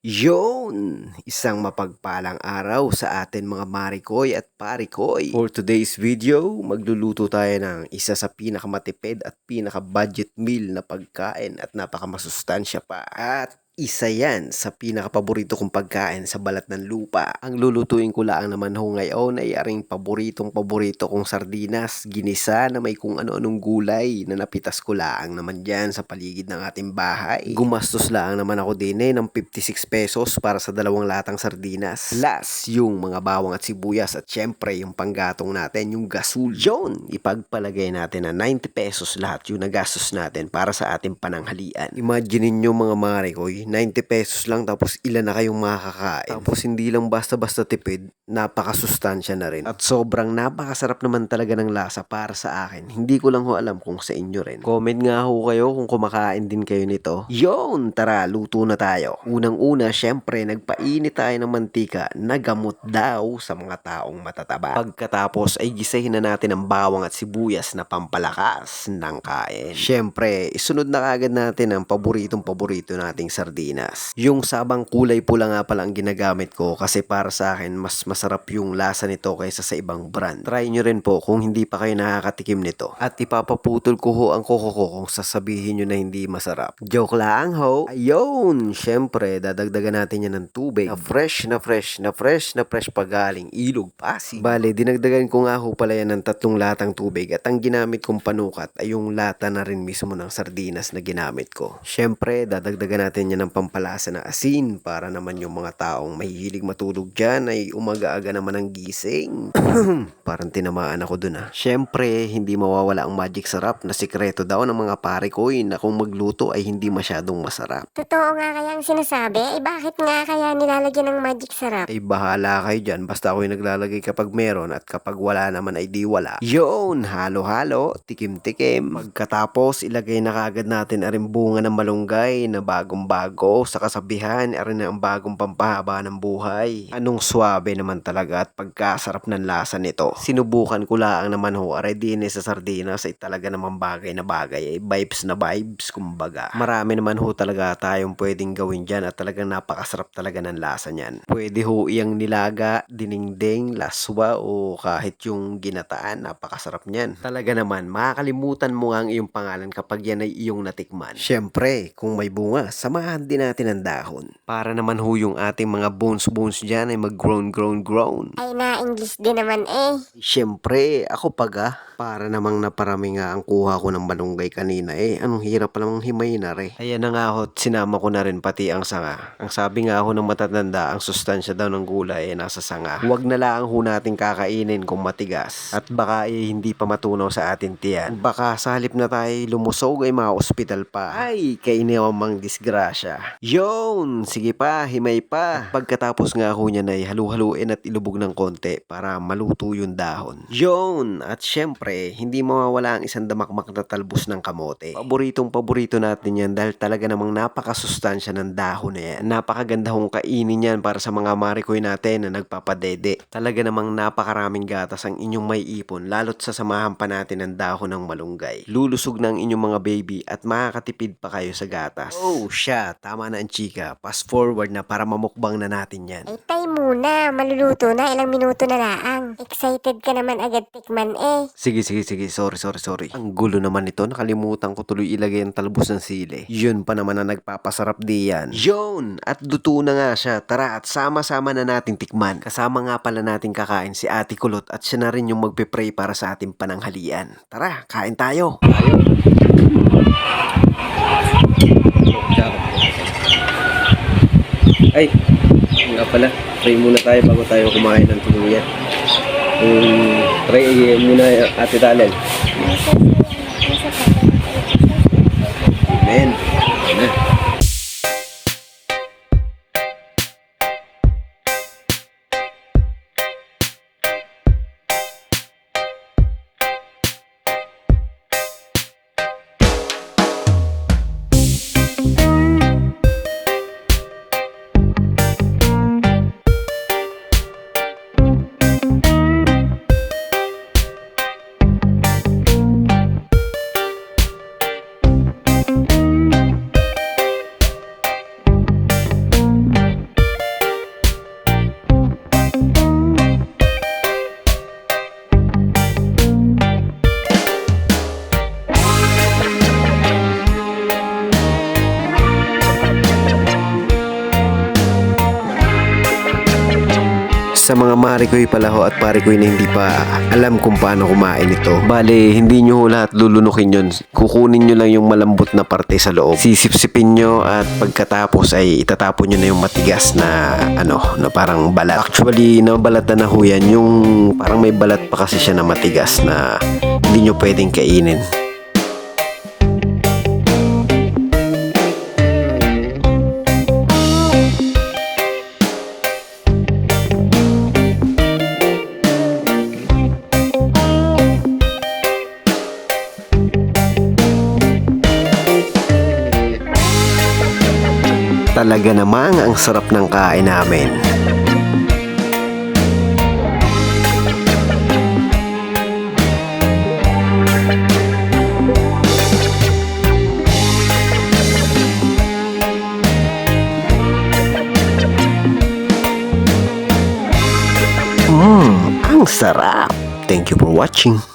Yon! Isang mapagpalang araw sa atin mga marikoy at parikoy. For today's video, magluluto tayo ng isa sa pinakamatipid at pinaka-budget meal na pagkain at napakamasustansya pa. At isa yan sa pinakapaborito kong pagkain sa balat ng lupa. Ang lulutuin ko lang naman ho ngayon ay aring paboritong paborito kong sardinas, ginisa na may kung ano-anong gulay na napitas ko lang naman dyan sa paligid ng ating bahay. Gumastos lang naman ako din eh ng 56 pesos para sa dalawang latang sardinas. Plus, yung mga bawang at sibuyas at syempre yung panggatong natin, yung gasol. Yun, ipagpalagay natin na 90 pesos lahat yung nagastos natin para sa ating pananghalian. Imagine nyo mga marikoy, 90 pesos lang tapos ilan na kayong makakain. Tapos hindi lang basta-basta tipid, napakasustansya na rin. At sobrang napakasarap naman talaga ng lasa para sa akin. Hindi ko lang ho alam kung sa inyo rin. Comment nga ho kayo kung kumakain din kayo nito. Yon, tara, luto na tayo. Unang-una, syempre, nagpainit tayo ng mantika na gamot daw sa mga taong matataba. Pagkatapos ay gisahin na natin ang bawang at sibuyas na pampalakas ng kain. Syempre, isunod na kagad natin ang paboritong paborito nating sardinas. Yung sabang kulay pula nga pala ang ginagamit ko kasi para sa akin mas masarap yung lasa nito kaysa sa ibang brand. Try nyo rin po kung hindi pa kayo nakakatikim nito. At ipapaputol ko ho ang koko ko kung sasabihin nyo na hindi masarap. Joke lang ho. Ayun! Syempre, dadagdagan natin yan ng tubig na fresh na fresh na fresh na fresh pagaling ilog Pasig. Bale, dinagdagan ko nga ho pala yan ng tatlong latang tubig at ang ginamit kong panukat ay yung lata na rin mismo ng sardinas na ginamit ko. Syempre, dadagdagan natin yan ng pampalasa ng asin para naman yung mga taong mahihilig matulog dyan ay umaga-aga naman ang gising. Parang tinamaan ako dun ah. Syempre, hindi mawawala ang magic sarap na sikreto daw ng mga pare ko na kung magluto ay hindi masyadong masarap. Totoo nga kaya ang sinasabi? Eh bakit nga kaya nilalagyan ng magic sarap? Ay bahala kayo dyan basta ako yung naglalagay kapag meron at kapag wala naman ay di wala. Yun, halo-halo, tikim-tikim. Pagkatapos ilagay na kagad natin aring bunga ng malunggay na bagong-bago sa kasabihan arin na ang bagong pampahaba ng buhay. Anong swabe naman talaga at pagkasarap ng lasa nito. Sinubukan ko lang naman ho aray din sa sardinas ay talaga namang bagay na bagay ay vibes na vibes kumbaga. Marami naman ho talaga tayong pwedeng gawin dyan at talagang napakasarap talaga ng lasa niyan. Pwede ho iyang nilaga, diningding, laswa o kahit yung ginataan, napakasarap niyan. Talaga naman, makakalimutan mo ang iyong pangalan kapag yan ay iyong natikman. Syempre, kung may bunga, samahan din natin ang dahon. Para naman ho yung ating mga bones-bones dyan ay mag-grown, grown, grown. Ay na-English din naman eh. Siyempre, ako paga, para namang naparami nga ang kuha ko ng malunggay kanina eh. Anong hirap pa namang himay na re. Ayan na nga ho, sinama ko na rin pati ang sanga. Ang sabi nga ho ng matatanda, ang sustansya daw ng gulay ay nasa sanga. Huwag na lang ho natin kakainin kung matigas. At baka eh, hindi pa matunaw sa atin tiyan. Baka sa halip na tayo lumusog ay mga ospital pa. Ay, kainamang disgrasya. Yon, sige pa, himay pa. At pagkatapos nga ho niya ay halu-haluin at ilubog ng konti para maluto yung dahon. Yon, at syempre, hindi mawawala ang isang damakmak na talbos ng kamote. Paboritong paborito natin yan dahil talaga namang napakasustansya ng dahon na yan. Napakaganda hong kainin yan para sa mga marikoy natin na nagpapadede. Talaga namang napakaraming gatas ang inyong may ipon lalo't sa samahan pa natin ng dahon ng malunggay. Lulusog na ang inyong mga baby at makakatipid pa kayo sa gatas. Oh, siya, tama na ang chika. Fast forward na para mamukbang na natin yan. Ay tay muna, maluluto na, ilang minuto na laang. Excited ka naman agad tikman eh. Sige, sige, sige. Sorry, sorry, sorry. Ang gulo naman nito. Nakalimutan ko tuloy ilagay ang talbos ng sili. Yun pa naman ang nagpapasarap di yan. Yun! At luto na nga siya. Tara at sama-sama na nating tikman. Kasama nga pala nating kakain si Ate Kulot at siya na rin yung magpe-pray para sa ating pananghalian. Tara, kain tayo. Ay, pala. Pray muna tayo bago tayo kumain ng tuluyan. Um, pray muna Ate Talel. Amen. Amen. Sa mga marikoy pala ho at parikoy na hindi pa alam kung paano kumain ito. Bale, hindi nyo lahat lulunukin yun. Kukunin nyo lang yung malambot na parte sa loob. Sisipsipin nyo at pagkatapos ay itatapon nyo na yung matigas na ano, na parang balat. Actually, nabalatan na ho yan. Yung parang may balat pa kasi siya na matigas na hindi nyo pwedeng kainin. Talaga namang ang sarap ng kain namin. Mmm, ang sarap. Thank you for watching.